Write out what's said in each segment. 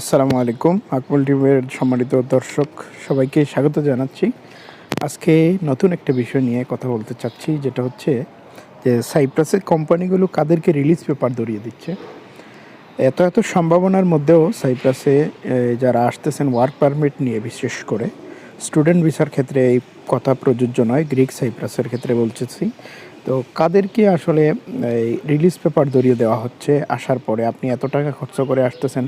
আসসালামু আলাইকুম আকমল টিভির সম্মানিত দর্শক, সবাইকে স্বাগত জানাচ্ছি। আজকে নতুন একটা বিষয় নিয়ে কথা বলতে চাচ্ছি, যেটা হচ্ছে যে সাইপ্রাসের কোম্পানিগুলো কাদেরকে রিলিজ পেপার ধরিয়ে দিচ্ছে। এত এত সম্ভাবনার মধ্যেও সাইপ্রাসে যারা আসতেছেন ওয়ার্ক পারমিট নিয়ে বিশেষ করে, স্টুডেন্ট ভিসার ক্ষেত্রে এই কথা প্রযোজ্য নয়, গ্রিক সাইপ্রাসের ক্ষেত্রে বলতেছি। তো কাদেরকে আসলে এই রিলিজ পেপার ধরিয়ে দেওয়া হচ্ছে? আসার পরে আপনি এত টাকা খরচ করে আসতেছেন।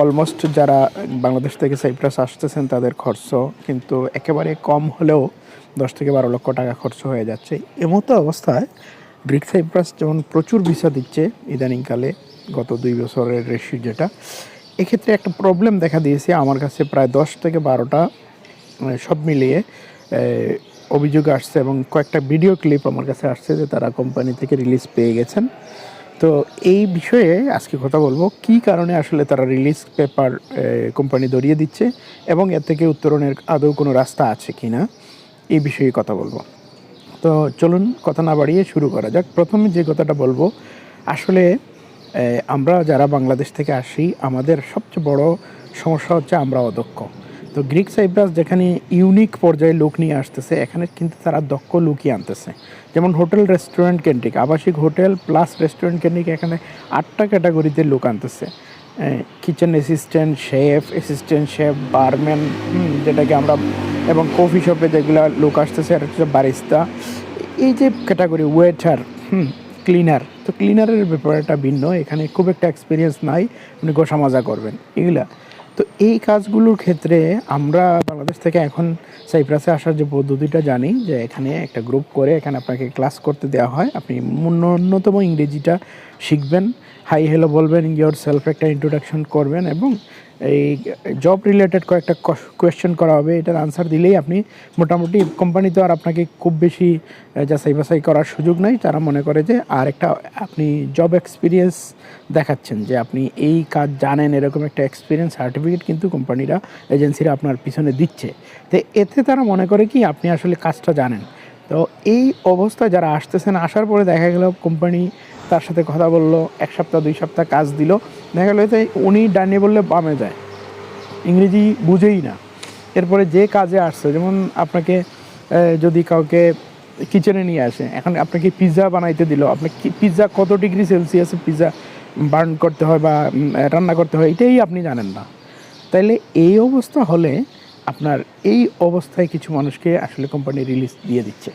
অলমোস্ট যারা বাংলাদেশ থেকে সাইপ্রাস আসতেছেন, তাদের খরচ কিন্তু একেবারে কম হলেও দশ থেকে বারো লক্ষ টাকা খরচ হয়ে যাচ্ছে। এমতো অবস্থায় গ্রিক সাইপ্রাস যেমন প্রচুর ভিসা দিচ্ছে, ইদানিংকালে গত দুই বছরের রেশি যেটা, এক্ষেত্রে একটা প্রবলেম দেখা দিয়েছে। আমার কাছে প্রায় দশ থেকে বারোটা মানে সব মিলিয়ে অভিযোগ আসছে এবং কয়েকটা ভিডিও ক্লিপ আমার কাছে আসছে যে তারা কোম্পানি থেকে রিলিজ পেয়ে গেছেন। তো এই বিষয়ে আজকে কথা বলব, কি কারণে আসলে তারা রিলিজ পেপার কোম্পানি ধরিয়ে দিচ্ছে এবং এর থেকে উত্তরণের আদৌ কোনো রাস্তা আছে কি না, এই বিষয়ে কথা বলব। তো চলুন কথা না বাড়িয়ে শুরু করা যাক। প্রথমে যে কথাটা বলব, আসলে আমরা যারা বাংলাদেশ থেকে আসি, আমাদের সবচেয়ে বড় সমস্যা হচ্ছে আমরা অদক্ষ। তো গ্রিক সাইপ্রাস যেখানে ইউনিক পর্যায়ে লোক নিয়ে আসতেছে, এখানে কিন্তু তারা দক্ষ লুকিয়ে আনতেছে। যেমন হোটেল রেস্টুরেন্ট কেন্দ্রিক, আবাসিক হোটেল প্লাস রেস্টুরেন্ট কেন্দ্রিক, এখানে আটটা ক্যাটাগরিতে লোক আনতেছে। Kitchen assistant chef assistant chef barman যেটাকে আমরা, এবং কফি শপে যেগুলো লোক আসতেছে, আর হচ্ছে বারিস্তা এই যে ক্যাটাগরি ওয়েটার হুম ক্লিনার তো ক্লিনারের ব্যাপারটা ভিন্ন, এখানে খুব একটা এক্সপিরিয়েন্স নাই, আপনি গোসা মাজা করবেন, এগুলা। তো এই কাজগুলোর ক্ষেত্রে আমরা বাংলাদেশ থেকে এখন সাইপ্রাসে আসার যে পদ্ধতিটা জানি, যে এখানে একটা গ্রুপ করে এখানে আপনাকে ক্লাস করতে দেওয়া হয়। আপনি ন্যূনতম ইংরেজিটা শিখবেন। হাই হ্যালো বলবেন ইয়োর সেলফ একটা ইন্ট্রোডাকশন করবেন এবং এই জব রিলেটেড কয়েকটা কোয়েশ্চেন করা হবে। এটার আনসার দিলেই আপনি মোটামুটি কোম্পানি তো আর আপনাকে খুব বেশি যাচাই বাছাই করার সুযোগ নাই। তারা মনে করে যে আর একটা আপনি জব এক্সপিরিয়েন্স দেখাচ্ছেন যে আপনি এই কাজ জানেন, এরকম একটা এক্সপিরিয়েন্স সার্টিফিকেট কিন্তু কোম্পানিরা এজেন্সিরা আপনার পিছনে দিচ্ছে। তো এতে তারা মনে করে কি আপনি আসলে কাজটা জানেন। তো এই অবস্থায় যারা আসতেছেন, আসার পরে দেখা গেল কোম্পানি তার সাথে কথা বলল, এক সপ্তাহ, দুই সপ্তাহ কাজ দিল। দেখা গেলো উনি ডানে বললে বামে যায়। ইংরেজি বুঝেই না। এরপরে যে কাজে আসছে, যেমন আপনাকে যদি কাউকে কিচেনে নিয়ে আসে, এখন আপনাকে পিৎজা বানাইতে দিল, আপনি পিৎজা কত ডিগ্রি সেলসিয়াসে পিৎজা বার্ন করতে হয় বা রান্না করতে হয়, এটাই আপনি জানেন না। তাইলে এই অবস্থা হলে আপনার এই অবস্থায় কিছু মানুষকে আসলে কোম্পানি রিলিজ দিয়ে দিচ্ছে।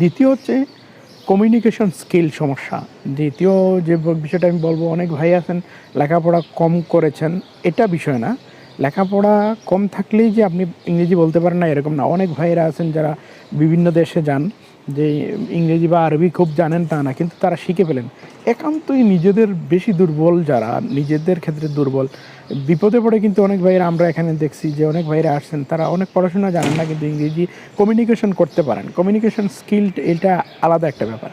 দ্বিতীয় হচ্ছে কমিউনিকেশন স্কিল সমস্যা। দ্বিতীয় যে বিষয়টা আমি বলব, অনেক ভাই আছেন, লেখাপড়া কম করেছেন, এটা বিষয় না। লেখাপড়া কম থাকলেই যে আপনি ইংরেজি বলতে পারেন না, এরকম না। অনেক ভাইয়েরা আছেন যারা বিভিন্ন দেশে যান যে ইংরেজি বা আরবি খুব জানেন তা না, কিন্তু তারা শিখে ফেলেন। একান্তই নিজেদের বেশি দুর্বল যারা, নিজেদের ক্ষেত্রে দুর্বল। বিপদে পড়ে কিন্তু অনেক ভাইরা আমরা এখানে দেখছি যে অনেক ভাইয়েরা আসছেন, তারা অনেক পড়াশোনা জানেন না, কিন্তু ইংরেজি কমিউনিকেশন করতে পারেন। কমিউনিকেশন স্কিল এটা আলাদা একটা ব্যাপার।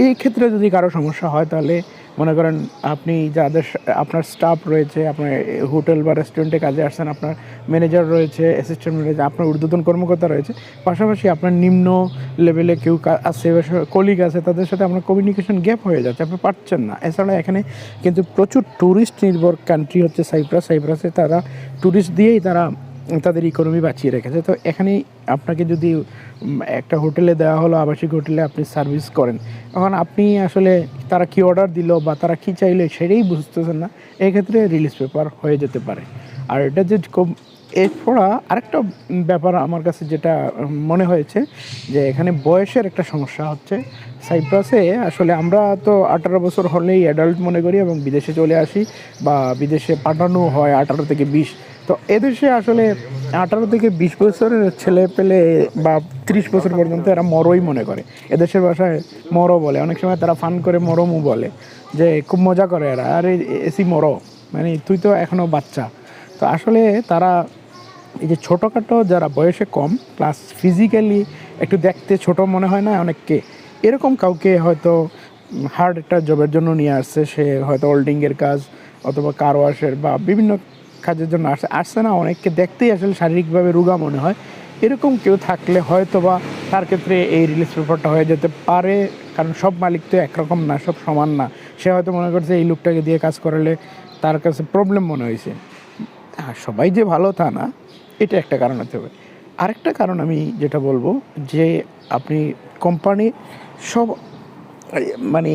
এই ক্ষেত্রে যদি কারও সমস্যা হয়, তাহলে মনে করেন আপনি যাদের আপনার স্টাফ রয়েছে, আপনার হোটেল বা রেস্টুরেন্টে কাজে আসছেন, আপনার ম্যানেজার রয়েছে অ্যাসিস্ট্যান্ট ম্যানেজার আপনার ঊর্ধ্বতন কর্মকর্তা রয়েছে, পাশাপাশি আপনার নিম্ন লেভেলে কেউ আছে কলিগ আছে, তাদের সাথে আপনার কমিউনিকেশন গ্যাপ হয়ে যাচ্ছে, আপনি পারছেন না। এছাড়া এখানে কিন্তু প্রচুর ট্যুরিস্ট নির্ভর কান্ট্রি হচ্ছে সাইপ্রাস সাইপ্রাসে তারা ট্যুরিস্ট দিয়েই তারা তাদের ইকোনমি বাঁচিয়ে রেখেছে। তো এখানে আপনাকে যদি একটা হোটেলে দেওয়া হলো, আবাসিক হোটেলে আপনি সার্ভিস করেন, এখন আপনি আসলে তারা কি অর্ডার দিল বা তারা কি চাইলে সেটাই বুঝতেছেন না, এক্ষেত্রে রিলিজ পেপার হয়ে যেতে পারে। আর এটা যে এরপরা আরেকটা ব্যাপার আমার কাছে যেটা মনে হয়েছে যে এখানে বয়সের একটা সমস্যা হচ্ছে। সাইপ্রাসে আসলে আমরা তো আঠারো বছর হলেই অ্যাডাল্ট মনে করি এবং বিদেশে চলে আসি বা বিদেশে পাঠানো হয় আঠারো থেকে বিশ। তো এদেশে আসলে আঠারো থেকে বিশ বছরের ছেলে পেলে বা ত্রিশ বছর পর্যন্ত এরা মরই মনে করে। এদেশের ভাষায় মরো বলে। অনেক সময় তারা ফান করে মরমু বলে যে খুব মজা করে এরা। আরে এসি মরো। মানে তুই তো এখনও বাচ্চা। তো আসলে তারা এই যে ছোটোখাটো যারা বয়সে কম প্লাস ফিজিক্যালি একটু দেখতে ছোট মনে হয় না অনেককে, এরকম কাউকে হয়তো হার্ড একটা জবের জন্য নিয়ে আসছে, সে হয়তো ওল্ডিংয়ের কাজ অথবা কার ওয়াশের বা বিভিন্ন কাজের জন্য আসছে আসছে না, অনেককে দেখতেই আসলে শারীরিকভাবে রোগা মনে হয়। এরকম কেউ থাকলে হয়তো বা তার ক্ষেত্রে এই রিলিজ পেপারটা হয়ে যেতে পারে, কারণ সব মালিক তো একরকম না, সব সমান না। সে হয়তো মনে করছে এই লোকটাকে দিয়ে কাজ করালে তার কাছে প্রবলেম মনে হয়েছে। হ্যাঁ সবাই যে ভালো তা না এটা একটা কারণ হতে হবে। আরেকটা কারণ আমি যেটা বলব যে আপনি কোম্পানি সব মানে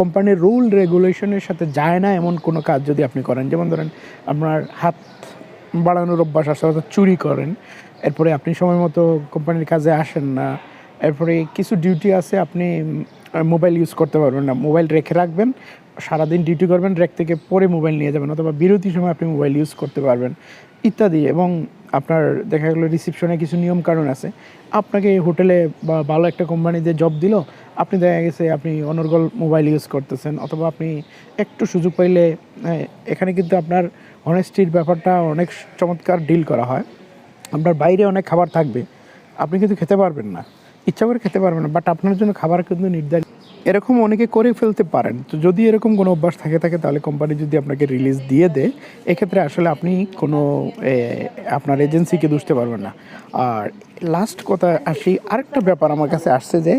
কোম্পানির রুল রেগুলেশনের সাথে যায় না এমন কোনো কাজ যদি আপনি করেন। যেমন ধরেন আপনার হাত বাড়ানোর অভ্যাস আছে, অর্থাৎ চুরি করেন। এরপরে আপনি সময় মতো কোম্পানির কাজে আসেন না। এরপরে কিছু ডিউটি আছে, আপনি মোবাইল ইউজ করতে পারবেন না। মোবাইল রেখে রাখবেন, সারাদিন ডিউটি করবেন রেক থেকে পরে মোবাইল নিয়ে যাবেন, অথবা বিরতির সময় আপনি মোবাইল ইউজ করতে পারবেন, ইত্যাদি। এবং আপনার, দেখা গেলো রিসিপশনে কিছু নিয়ম কারণ আছে। আপনাকে হোটেলে বা ভালো একটা কোম্পানিতে জব দিল, আপনি দেখা গেছে আপনি অনর্গল মোবাইল ইউজ করতেছেন, অথবা আপনি একটু সুযোগ পাইলে এখানে কিন্তু আপনার অনেস্টির ব্যাপারটা অনেক চমৎকার ডিল করা হয়। আপনার বাইরে অনেক খাবার থাকবে, আপনি কিন্তু খেতে পারবেন না। ইচ্ছা করে খেতে পারবেন না বাট আপনার জন্য খাবার কিন্তু নির্ধারিত। এরকম অনেকে করে ফেলতে পারেন। তো যদি এরকম কোনো অভ্যাস থাকে থাকে তাহলে কোম্পানি যদি আপনাকে রিলিজ দিয়ে দেয়, এক্ষেত্রে আসলে আপনি কোনো আপনার এজেন্সিকে দুষতে পারবেন না। আর লাস্ট কথা আসি, আরেকটা ব্যাপার আমার কাছে আসছে যে,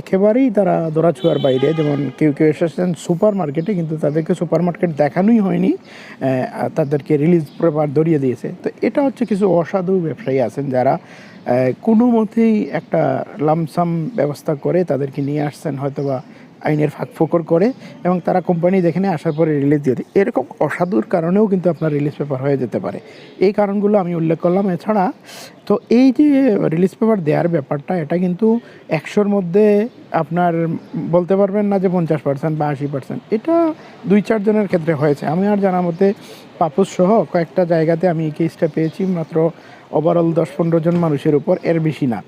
একেবারেই তারা দৌড়াছোয়ার বাইরে, যেমন কেউ কেউ এসেছেন সুপার মার্কেটে কিন্তু তাদেরকে সুপার মার্কেট দেখানোই হয়নি তাদেরকে রিলিজ পেপার ধরিয়ে দিয়েছে। তো এটা হচ্ছে কিছু অসাধু ব্যবসায়ী আছেন যারা কোনো মতেই একটা লামসাম ব্যবস্থা করে তাদেরকে নিয়ে আসছেন হয়তোবা আইনের ফাঁক ফোকর করে এবং তারা কোম্পানি দেখে নিয়ে আসার পরে রিলিজ দিয়ে দেয়। এরকম অসাধুর কারণেও কিন্তু আপনার রিলিজ পেপার হয়ে যেতে পারে। এই কারণগুলো আমি উল্লেখ করলাম। এছাড়া তো এই যে রিলিজ পেপার দেওয়ার ব্যাপারটা, এটা কিন্তু একশোর মধ্যে আপনার বলতে পারবেন না যে পঞ্চাশ পার্সেন্ট বা আশি পার্সেন্ট এটা দুই চারজনের ক্ষেত্রে হয়েছে। আমি আর জানার মতে পাপুস সহ কয়েকটা জায়গাতে আমি এই কেসটা পেয়েছি। মাত্র ওভারঅল দশ পনেরো জন মানুষের উপর। এর বেশি না।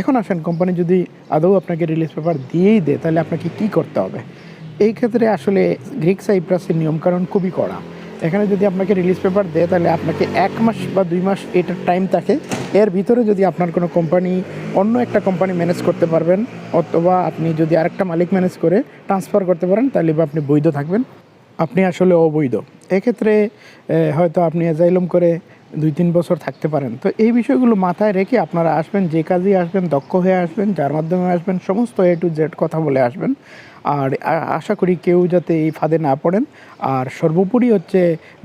এখন আসেন কোম্পানি যদি আদৌ আপনাকে রিলিজ পেপার দিয়েই দেয়, তাহলে আপনাকে কি করতে হবে? এই ক্ষেত্রে আসলে গ্রিক সাইপ্রাসের নিয়মকানুন খুবই কড়া। এখানে যদি আপনাকে রিলিজ পেপার দেয়, তাহলে আপনাকে এক মাস বা দুই মাস এটার টাইম থাকে। এর ভিতরে যদি আপনার কোনো কোম্পানি অন্য একটা কোম্পানি ম্যানেজ করতে পারবেন, অথবা আপনি যদি আরেকটা মালিক ম্যানেজ করে ট্রান্সফার করতে পারেন, তাহলে বা আপনি বৈধ থাকবেন। আপনি আসলে অবৈধ। এক্ষেত্রে হয়তো আপনি অ্যাজাইলম করে দুই তিন বছর থাকতে পারেন। তো এই বিষয়গুলো মাথায় রেখে আপনারা আসবেন, যে কাজেই আসবেন, দক্ষ হয়ে আসবেন, যার মাধ্যমে আসবেন, সমস্ত এ টু জেড কথা বলে আসবেন। আর আশা করি কেউ যাতে এই ফাঁদে না পড়েন। আর সর্বোপরি হচ্ছে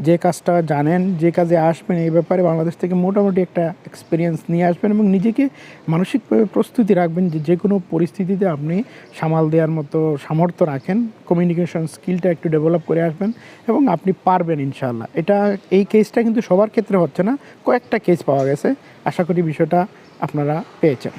যে কাজটা জানেন, যে কাজে আসবেন এই ব্যাপারে বাংলাদেশ থেকে মোটামুটি একটা এক্সপিরিয়েন্স নিয়ে আসবেন এবং নিজেকে মানসিকভাবে প্রস্তুতি রাখবেন যে যে কোনো পরিস্থিতিতে আপনি সামাল দেওয়ার মতো সামর্থ্য রাখেন কমিউনিকেশন স্কিলটা একটু ডেভেলপ করে আসবেন এবং আপনি পারবেন ইনশাল্লাহ এটা, এই কেসটা কিন্তু সবার ক্ষেত্রে হচ্ছে না, কয়েকটা কেস পাওয়া গেছে। আশা করি বিষয়টা আপনারা পেয়েছেন।